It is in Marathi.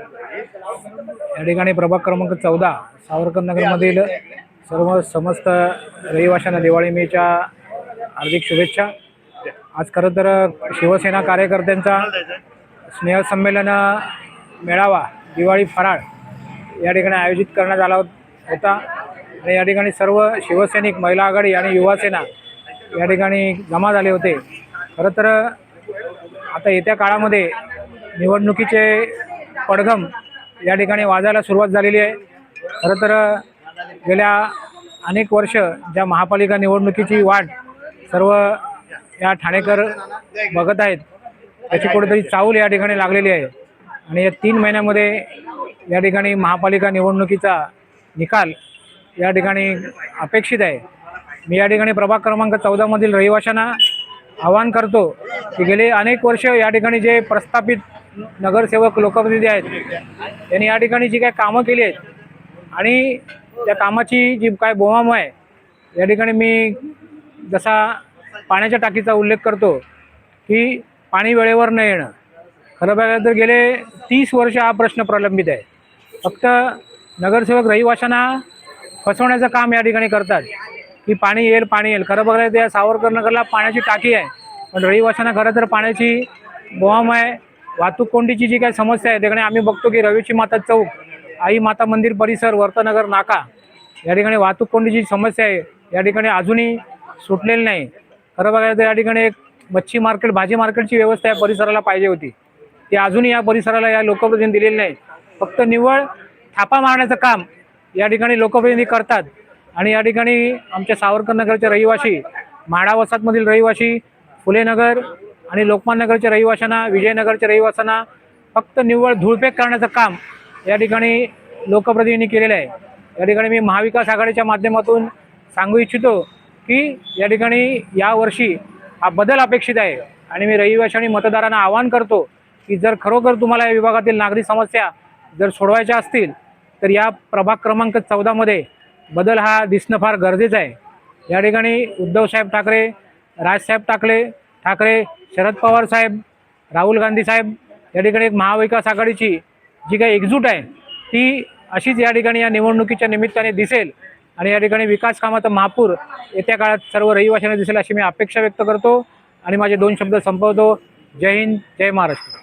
या ठिकाणी प्रभाग क्रमांक चौदा सावरकर नगरमधील सर्व समस्त रहिवाशांना दिवाळी मेच्या हार्दिक शुभेच्छा. आज खरं तर शिवसेना कार्यकर्त्यांचा स्नेहसंमेलन मेळावा दिवाळी फराळ या ठिकाणी आयोजित करण्यात आला होता. आणि या ठिकाणी सर्व शिवसैनिक महिला आघाडी आणि युवासेना या ठिकाणी जमा झाले होते. खरं तर आता येत्या काळामध्ये निवडणुकीचे पडघम या ठिकाणी वाजायला सुरुवात झालेली आहे. खरं तर गेल्या अनेक वर्ष ज्या महापालिका निवडणुकीची वाट सर्व या ठाणेकर बघत आहेत त्याची कुठेतरी चाऊल या ठिकाणी लागलेली आहे. आणि या तीन महिन्यामध्ये या ठिकाणी महापालिका निवडणुकीचा निकाल या ठिकाणी अपेक्षित आहे. मी या ठिकाणी प्रभाग क्रमांक चौदामधील रहिवाशांना आवाहन करतो की गेले अनेक वर्ष या ठिकाणी जे प्रस्थापित नगरसेवक लोकप्रतिनिधी आहेत. त्यांनी या ठिकाणी जी काय कामं केली आहेत आणि त्या कामाची जी काय बोमाम आहे या ठिकाणी मी जसा पाण्याच्या टाकीचा उल्लेख करतो की पाणी वेळेवर न येणं. खरं बघायला तर गेले तीस वर्ष हा प्रश्न प्रलंबित आहे. फक्त नगरसेवक रहिवाशांना फसवण्याचं काम या ठिकाणी करतात की पाणी येईल पाणी येईल. खरं बघायला त्या सावरकर नगरला पाण्याची टाकी आहे. पण रहिवाशांना खरं तर पाण्याची बोंब आहे. वाहतूक कोंडीची जी काही समस्या आहे त्याकडे आम्ही बघतो की रवीची माता चौक आई माता मंदिर परिसर वर्तनगर नाका या ठिकाणी वाहतूक कोंडीची समस्या आहे. या ठिकाणी अजूनही सुटलेली नाही. खरं बघायला तर या ठिकाणी एक मच्छी मार्केट भाजी मार्केटची व्यवस्था या परिसराला पाहिजे होती. ती अजूनही या परिसराला या लोकप्रतिनिधी दिलेली नाही. फक्त निव्वळ थापा मारण्याचं काम या ठिकाणी लोकप्रतिनिधी करतात. आणि या ठिकाणी आमच्या सावरकर नगरचे रहिवासी म्हाडा वसाहतमधील रहिवासी फुलेनगर आणि लोकमान्यनगरच्या रहिवाशांना विजयनगरच्या रहिवाशांना फक्त निव्वळ धूळफेक करण्याचं काम या ठिकाणी लोकप्रतिनिधींनी केलेलं आहे. या ठिकाणी मी महाविकास आघाडीच्या माध्यमातून सांगू इच्छितो की या ठिकाणी यावर्षी हा बदल अपेक्षित आहे. आणि मी रहिवाशी आणि मतदारांना आवाहन करतो की जर खरोखर तुम्हाला या विभागातील नागरी समस्या जर सोडवायच्या असतील तर या प्रभाग क्रमांक चौदामध्ये बदल हा दिसणं फार गरजेचं आहे. या ठिकाणी उद्धवसाहेब ठाकरे राजसाहेब ठाकरे ठाकरे शरद पवार साहेब राहुल गांधी साहेब या ठिकाणी एक महाविकास आघाडीची जी काही एकजूट आहे ती अशीच या ठिकाणी या निवडणुकीच्या निमित्ताने दिसेल. आणि या ठिकाणी विकास कामाचा महापूर येत्या काळात सर्व रहिवाशांना दिसेल अशी मी अपेक्षा व्यक्त करतो. आणि माझे दोन शब्द संपवतो. जय हिंद जय महाराष्ट्र.